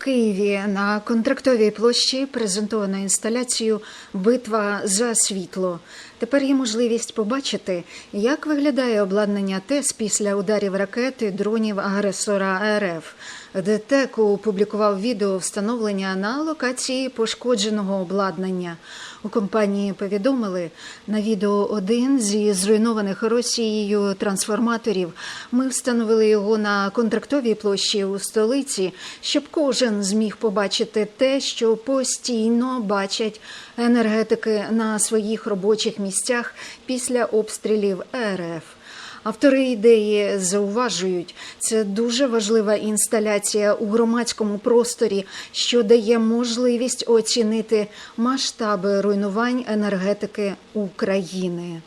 Києві на контрактовій площі презентовано інсталяцію Битва за світло. Тепер є можливість побачити, як виглядає обладнання ТЕС після ударів ракети дронів агресора РФ. ДТЕК опублікував відео встановлення на локації пошкодженого обладнання. У компанії повідомили на відео один зі зруйнованих Росією трансформаторів. Ми встановили його на контрактовій площі у столиці, щоб кожен зміг побачити те, що постійно бачать енергетики на своїх робочих місцях після обстрілів РФ. Автори ідеї зауважують, це дуже важлива інсталяція у громадському просторі, що дає можливість оцінити масштаби руйнувань енергетики України.